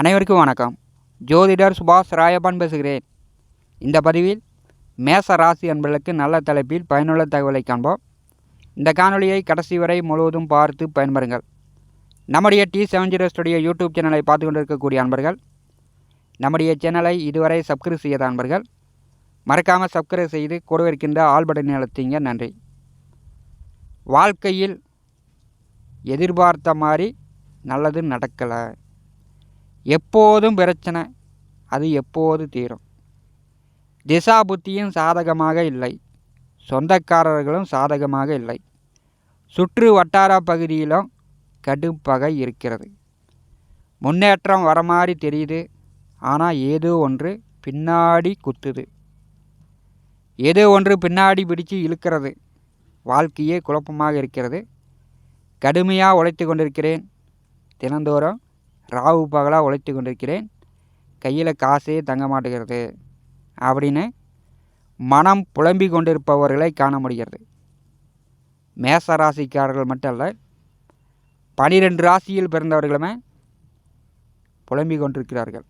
அனைவருக்கும் வணக்கம். ஜோதிடர் சுபாஷ் ராயப்பன் பேசுகிறேன். இந்த பதிவில் மேச ராசி அன்பர்களுக்கு நல்ல தலைப்பில் பயனுள்ள தகவலை காண்போம். இந்த காணொலியை கடைசி வரை முழுவதும் பார்த்து பயன்பெறுங்கள். நம்முடைய T seven zero studio YouTube சேனலை பார்த்து கொண்டிருக்கக்கூடிய அன்பர்கள் நம்முடைய சேனலை இதுவரை சப்ஸ்கிரைப் செய்யாத அன்பர்கள் மறக்காமல் சப்ஸ்கிரைப் செய்து கூடவே இருக்கின்ற ஆல் பட்டனை நன்றி. வாழ்க்கையில் எதிர்பார்த்த மாதிரி நல்லது நடக்கலை. எப்போதும் பிரச்சனை அது எப்போது தீரும்? திசா புத்தியும் சாதகமாக இல்லை. சொந்தக்காரர்களும் சாதகமாக இல்லை. சுற்று வட்டார பகுதியிலும் கடுப்பகை இருக்கிறது. முன்னேற்றம் வர மாதிரி தெரியுது. ஆனால் ஏதோ ஒன்று பின்னாடி குத்துது. ஏதோ ஒன்று பின்னாடி பிடிச்சு இழுக்கிறது. வாழ்க்கையே குழப்பமாக இருக்கிறது. கடுமையாக உழைத்து கொண்டிருக்கிறேன். தினந்தோறும் ராவு பகலாக உழைத்து கொண்டிருக்கிறேன். கையில் காசே தங்க மாட்டேங்கிறது. அப்படின்னு மனம் புலம்பி கொண்டிருப்பவர்களை காண முடிகிறது. மேச ராசிக்காரர்கள் மட்டும் அல்ல பனிரெண்டு ராசியில் பிறந்தவர்களுமே புலம்பிக் கொண்டிருக்கிறார்கள்.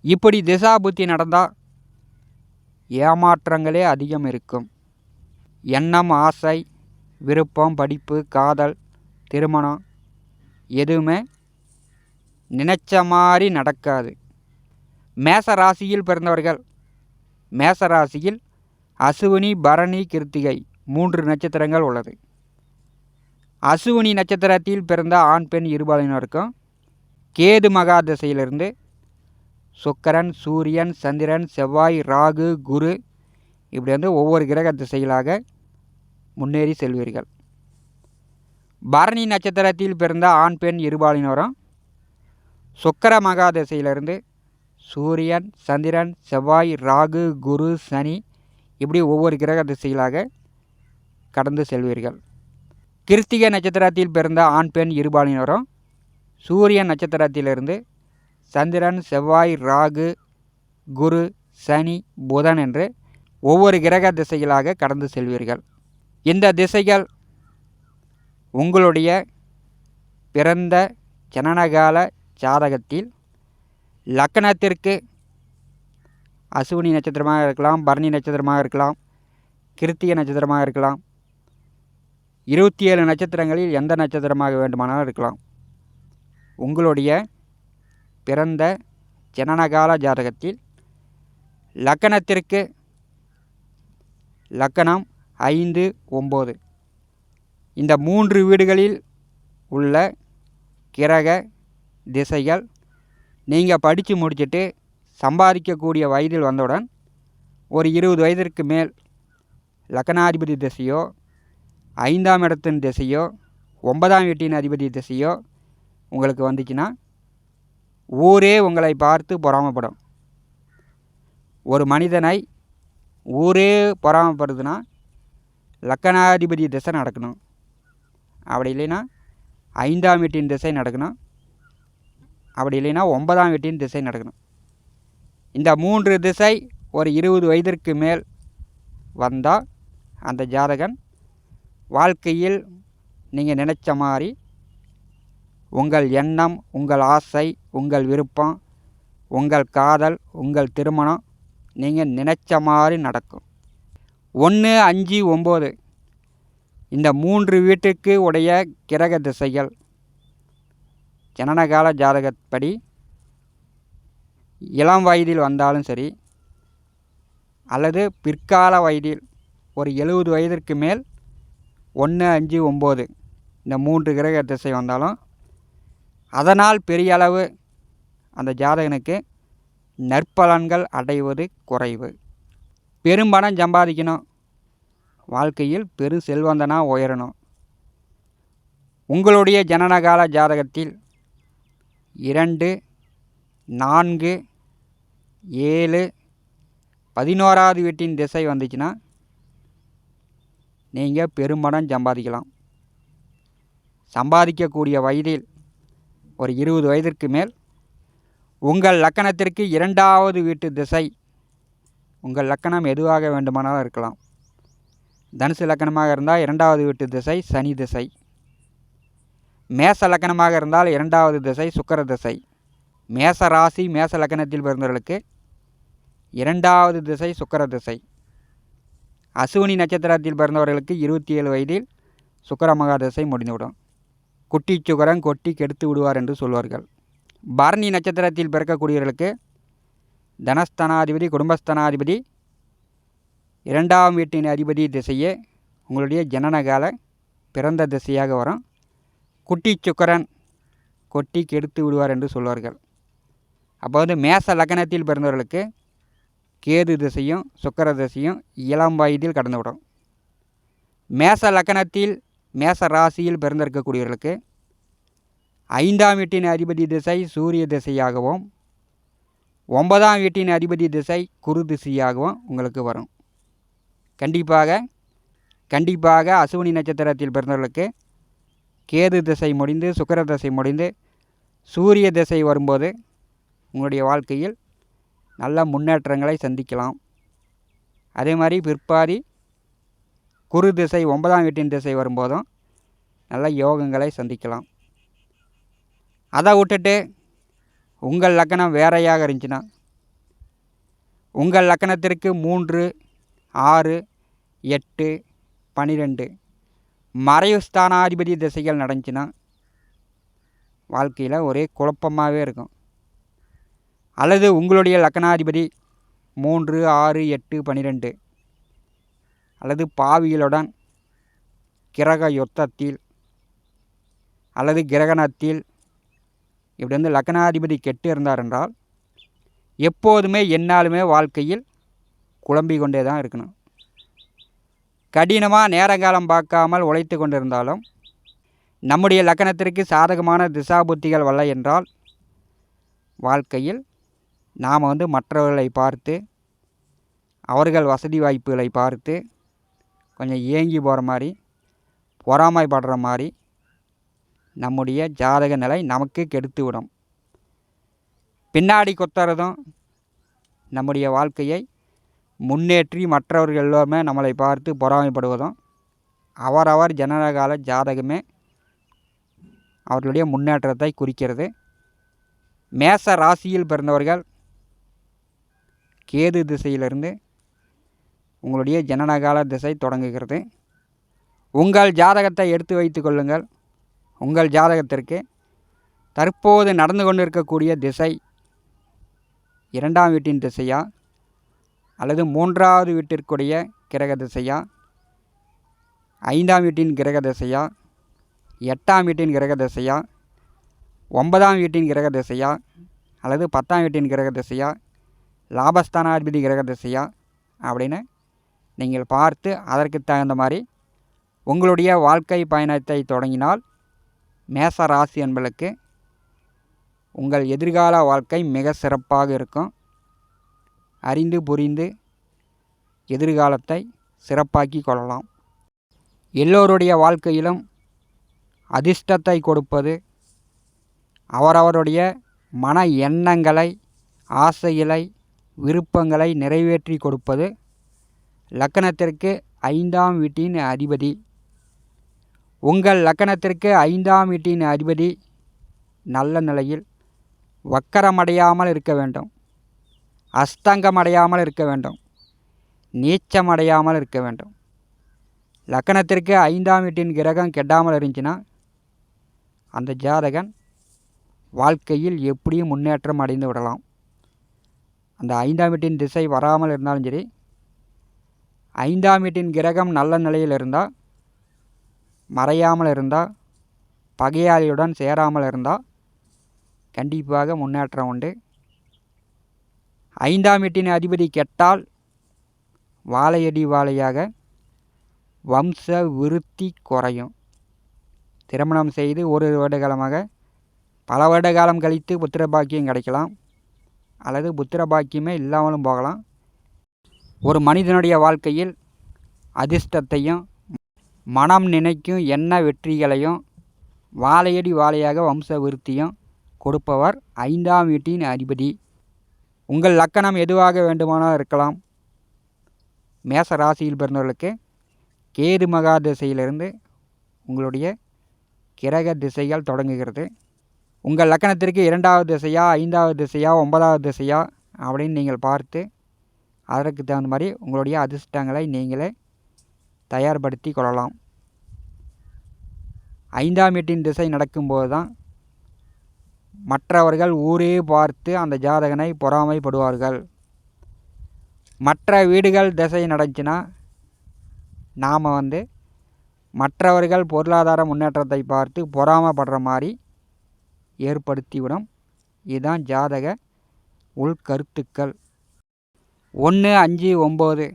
இப்படி திசா புத்தி நடந்தால் ஏமாற்றங்களே அதிகம் இருக்கும். எண்ணம் ஆசை விருப்பம் படிப்பு காதல் திருமணம் எதுவுமே நினைச்ச மாதிரி நடக்காது. மேச ராசியில் பிறந்தவர்கள் மேச ராசியில் அசுவினி பரணி கிருத்திகை மூன்று நட்சத்திரங்கள் உள்ளது. அசுவினி நட்சத்திரத்தில் பிறந்த ஆண் பெண் இருபாலினருக்கும் கேது மகா திசையிலிருந்து சுக்கரன் சூரியன் சந்திரன் செவ்வாய் ராகு குரு இப்படி வந்து ஒவ்வொரு கிரக திசைகளாக முன்னேறி செல்வீர்கள். பரணி நட்சத்திரத்தில் பிறந்த ஆண் பெண் இருபாலினரும் சுக்கர மகாதசையிலிருந்து சூரியன் சந்திரன் செவ்வாய் ராகு குரு சனி இப்படி ஒவ்வொரு கிரக திசைகளாக கடந்து செல்வீர்கள். கிருத்திகை நட்சத்திரத்தில் பிறந்த ஆண் பெண் இருபாலினரும் சூரியன் நட்சத்திரத்திலிருந்து சந்திரன் செவ்வாய் ராகு குரு சனி புதன் என்று ஒவ்வொரு கிரக திசைகளாக கடந்து செல்வீர்கள். இந்த திசைகள் உங்களுடைய பிறந்த ஜனனகால ஜாதகத்தில் லக்கணத்திற்கு அசுவினி நட்சத்திரமாக இருக்கலாம் பரணி நட்சத்திரமாக இருக்கலாம் கிருத்திய நட்சத்திரமாக இருக்கலாம் இருபத்தி ஏழு நட்சத்திரங்களில் எந்த நட்சத்திரமாக வேண்டுமானாலும் இருக்கலாம். உங்களுடைய பிறந்த ஜனனகால ஜாதகத்தில் லக்கணத்திற்கு லக்கணம் ஐந்து ஒம்பது. இந்த மூன்று வீடுகளில் உள்ள கிரக திசைகள். நீங்கள் படித்து முடிச்சுட்டு சம்பாதிக்கக்கூடிய வயதில் வந்தவுடன் ஒரு இருபது வயதிற்கு மேல் லக்கணாதிபதி திசையோ ஐந்தாம் இடத்தின் திசையோ ஒன்பதாம் வீட்டின் அதிபதி திசையோ உங்களுக்கு வந்துச்சுன்னா ஊரே உங்களை பார்த்து பொறாமப்படும். ஒரு மனிதனை ஊரே பொறாமப்படுதுன்னா லக்கணாதிபதி திசை நடக்கணும். அப்படி இல்லைன்னா ஐந்தாம் வீட்டின் திசை நடக்கணும். அப்படி இல்லைன்னா ஒன்பதாம் வீட்டின் திசை நடக்கணும். இந்த மூன்று திசை ஒரு இருபது வயதிற்கு மேல் வந்தால் அந்த ஜாதகன் வாழ்க்கையில் நீங்கள் நினச்ச மாதிரி உங்கள் எண்ணம் உங்கள் ஆசை உங்கள் விருப்பம் உங்கள் காதல் உங்கள் திருமணம் நீங்கள் நினச்ச மாதிரி நடக்கும். ஒன்று அஞ்சு ஒம்பது இந்த மூன்று வீட்டுக்கு உடைய கிரக திசைகள் ஜனனகால ஜாதகப்படி இளம் வயதில் வந்தாலும் சரி அல்லது பிற்கால வயதில் ஒரு எழுபது வயதிற்கு மேல் ஒன்று அஞ்சு ஒம்பது இந்த மூன்று கிரக திசை வந்தாலும் அதனால் பெரிய அளவு அந்த ஜாதகனுக்கு நற்பலன்கள் அடைவது குறைவு. பெரும் பணம் சம்பாதிக்கணும். வாழ்க்கையில் பெரு செல்வந்தனாக உயரணும். உங்களுடைய ஜனனகால ஜாதகத்தில் இரண்டு நான்கு ஏழு பதினோராவது வீட்டின் திசை வந்துச்சுன்னா நீங்கள் பெரும்பணம் சம்பாதிக்கலாம். சம்பாதிக்கக்கூடிய வயதில் ஒரு இருபது வயதிற்கு மேல் உங்கள் லக்கணத்திற்கு இரண்டாவது வீட்டு திசை உங்கள் லக்கணம் எதுவாக வேண்டுமானாலும் இருக்கலாம். தனுசு லக்கணமாக இருந்தால் இரண்டாவது வீட்டு திசை சனி திசை. மேச லக்கணமாக இருந்தால் இரண்டாவது திசை சுக்கர திசை. மேச ராசி மேச லக்கணத்தில் பிறந்தவர்களுக்கு இரண்டாவது திசை சுக்கர திசை. அசுவினி நட்சத்திரத்தில் பிறந்தவர்களுக்கு இருபத்தி ஏழு வயதில் சுக்கர மகா திசை முடிந்துவிடும். குட்டி சுக்கரம் கொட்டி கெடுத்து விடுவார் என்று சொல்வார்கள். பரணி நட்சத்திரத்தில் பிறக்கக்கூடியவர்களுக்கு தனஸ்தனாதிபதி குடும்பஸ்தனாதிபதி இரண்டாம் வீட்டின் அதிபதி திசையே உங்களுடைய ஜனனகால பிறந்த திசையாக வரும். குட்டி சுக்கரன் கொட்டி கெடுத்து விடுவார் என்று சொல்வார்கள். அப்போ வந்து மேச லக்கணத்தில் பிறந்தவர்களுக்கு கேது திசையும் சுக்கர திசையும் இளம் வயதில் கடந்துவிடும். மேச லக்கணத்தில் மேச ராசியில் பிறந்திருக்கக்கூடியவர்களுக்கு ஐந்தாம் வீட்டின் அதிபதி திசை சூரிய திசையாகவும் ஒன்பதாம் வீட்டின் அதிபதி திசை குரு திசையாகவும் உங்களுக்கு வரும். கண்டிப்பாக கண்டிப்பாக அசுவினி நட்சத்திரத்தில் பிறந்தவர்களுக்கு கேது திசை முடிந்து சுக்கர திசை முடிந்து சூரிய திசை வரும்போது உங்களுடைய வாழ்க்கையில் நல்ல முன்னேற்றங்களை சந்திக்கலாம். அதே மாதிரி பிற்பாதி குரு திசை ஒன்பதாம் வீட்டின் திசை வரும்போதும் நல்ல யோகங்களை சந்திக்கலாம். அதை விட்டுட்டு உங்கள் லக்கணம் வேறையாக இருந்துச்சுன்னா உங்கள் லக்கணத்திற்கு மூன்று ஆறு எட்டு பனிரெண்டு மறைவு ஸ்தானாதிபதி திசைகள் நடந்துச்சுன்னா வாழ்க்கையில் ஒரே குழப்பமாகவே இருக்கும். அல்லது உங்களுடைய லக்கணாதிபதி மூன்று ஆறு எட்டு பன்னிரெண்டு அல்லது பாவிகளுடன் கிரக யுத்தத்தில் அல்லது கிரகணத்தில் இப்படி வந்து லக்னாதிபதி கெட்டு இருந்தார் என்றால் எப்போதுமே என்னாலுமே வாழ்க்கையில் குழம்பிக் கொண்டே தான் இருக்கணும். கடினமாக நேரங்காலம் பார்க்காமல் உழைத்து கொண்டிருந்தாலும் நம்முடைய லக்கணத்திற்கு சாதகமான திசா புத்திகள் வரல என்றால் வாழ்க்கையில் நாம் வந்து மற்றவர்களை பார்த்து அவர்கள் வசதி வாய்ப்புகளை பார்த்து கொஞ்சம் ஏங்கி போகிற மாதிரி பொறாமைப்படுற மாதிரி நம்முடைய ஜாதக நிலை நமக்கு கெடுத்து விடும் பின்னாடி கொத்துறதும் நம்முடைய வாழ்க்கையை முன்னேற்றி மற்றவர்கள் எல்லோருமே நம்மளை பார்த்து பொறாமைப்படுவதும் அவரவர் ஜனனகால ஜாதகமே அவர்களுடைய முன்னேற்றத்தை குறிக்கிறது. மேச ராசியில் பிறந்தவர்கள் கேது திசையிலிருந்து உங்களுடைய ஜனனகால திசை தொடங்குகிறது. உங்கள் ஜாதகத்தை எடுத்து வைத்து கொள்ளுங்கள். உங்கள் ஜாதகத்திற்கு தற்போது நடந்து கொண்டிருக்கக்கூடிய திசை இரண்டாம் வீட்டின் திசையா? அல்லது மூன்றாவது வீட்டிற்குடைய கிரக திசையா ஐந்தாம் வீட்டின் கிரக திசையா எட்டாம் வீட்டின் கிரக திசையா ஒன்பதாம் வீட்டின் கிரக திசையா அல்லது பத்தாம் வீட்டின் கிரக திசையா லாபஸ்தானாதிபதி கிரக திசையா அப்படின்னு நீங்கள் பார்த்து அதற்கு தகுந்த மாதிரி உங்களுடைய வாழ்க்கை பயணத்தை தொடங்கினால் மேச ராசி என்பளுக்கு உங்கள் எதிர்கால வாழ்க்கை மிக சிறப்பாக இருக்கும். அறிந்து புரிந்து எதிர்காலத்தை சிறப்பாக்கி கொள்ளலாம். எல்லோருடைய வாழ்க்கையிலும் அதிர்ஷ்டத்தை கொடுப்பது அவரவருடைய மன எண்ணங்களை ஆசைகளை விருப்பங்களை நிறைவேற்றி கொடுப்பது லக்கணத்திற்கு ஐந்தாம் வீட்டின் அதிபதி. உங்கள் லக்கணத்திற்கு ஐந்தாம் வீட்டின் அதிபதி நல்ல நிலையில் வக்கரமடையாமல் இருக்க வேண்டும். அஸ்தங்கம் அடையாமல் இருக்க வேண்டும். நீச்சம் அடையாமல் இருக்க வேண்டும். லக்கணத்திற்கு ஐந்தாம் வீட்டின் கிரகம் கெட்டாமல் இருந்துச்சுன்னா அந்த ஜாதகன் வாழ்க்கையில் எப்படியும் முன்னேற்றம் அடைந்து விடலாம். அந்த ஐந்தாம் வீட்டின் திசை வராமல் இருந்தாலும் சரி ஐந்தாம் வீட்டின் கிரகம் நல்ல நிலையில் இருந்தால் மறையாமல் இருந்தால் பகையாளியுடன் சேராமல் இருந்தால் கண்டிப்பாக முன்னேற்றம் உண்டு. ஐந்தாம் எட்டின் அதிபதி கெட்டால் வாழையடி வாழையாக வம்ச விருத்தி குறையும். திருமணம் செய்து ஒரு வருட காலமாக பல வருட காலம் கழித்து புத்திர பாக்கியம் கிடைக்கலாம். அல்லது புத்திர பாக்கியமே இல்லாமலும் போகலாம். ஒரு மனிதனுடைய வாழ்க்கையில் அதிர்ஷ்டத்தையும் மனம் நினைக்கும் எண்ண வெற்றிகளையும் வாழையடி வாழையாக வம்ச விருத்தியும் கொடுப்பவர் ஐந்தாம் வீட்டின் அதிபதி. உங்கள் லக்கணம் எதுவாக வேண்டுமானால் இருக்கலாம். மேச ராசியில் பிறந்தவர்களுக்கு கேது மகா திசையிலிருந்து உங்களுடைய கிரக திசைகள் தொடங்குகிறது. உங்கள் லக்கணத்திற்கு இரண்டாவது திசையா ஐந்தாவது திசையா ஒன்பதாவது திசையா அப்படின்னு நீங்கள் பார்த்து அதற்கு தகுந்த மாதிரி உங்களுடைய அதிர்ஷ்டங்களை நீங்களே தயார்படுத்தி கொள்ளலாம். ஐந்தாம் வீட்டின் திசை நடக்கும்போது தான் மற்றவர்கள் ஊரே பார்த்து அந்த ஜாதகனை பொறாமைப்படுவார்கள். மற்ற வீடுகள் திசை நடந்துச்சுன்னா நாம் வந்து மற்றவர்கள் பொருளாதார முன்னேற்றத்தை பார்த்து பொறாமப்படுற மாதிரி ஏற்படுத்திவிடும். இதுதான் ஜாதக உள்கருத்துக்கள் ஒன்று அஞ்சு ஒம்பது.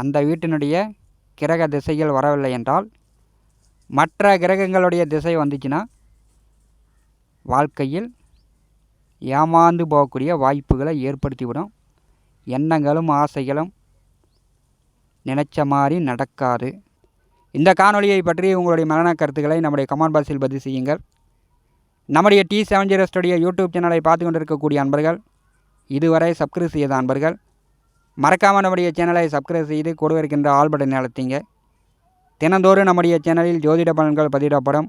அந்த வீட்டினுடைய கிரக திசைகள் வரவில்லை என்றால் மற்ற கிரகங்களுடைய திசை வந்துச்சுன்னா வாழ்க்கையில் ஏமாந்து போகக்கூடிய வாய்ப்புகளை ஏற்படுத்திவிடும். எண்ணங்களும் ஆசைகளும் நினச்ச மாதிரி நடக்காது. இந்த காணொலியை பற்றி உங்களுடைய மரண கருத்துக்களை நம்முடைய கமெண்ட் பாக்ஸில் பதிவு செய்யுங்கள். நம்முடைய T seven zero studio YouTube சேனலை பார்த்து கொண்டிருக்கக்கூடிய அன்பர்கள் இதுவரை சப்ஸ்கிரைப் செய்த அன்பர்கள் மறக்காமல் நம்முடைய சேனலை சப்ஸ்கிரைப் செய்து கொடுவிருக்கின்ற இருக்கின்ற ஆல் பட்டன் அழுத்திங்க. தினந்தோறும் நம்முடைய சேனலில் ஜோதிட பலன்கள் பதிவிடப்படும்.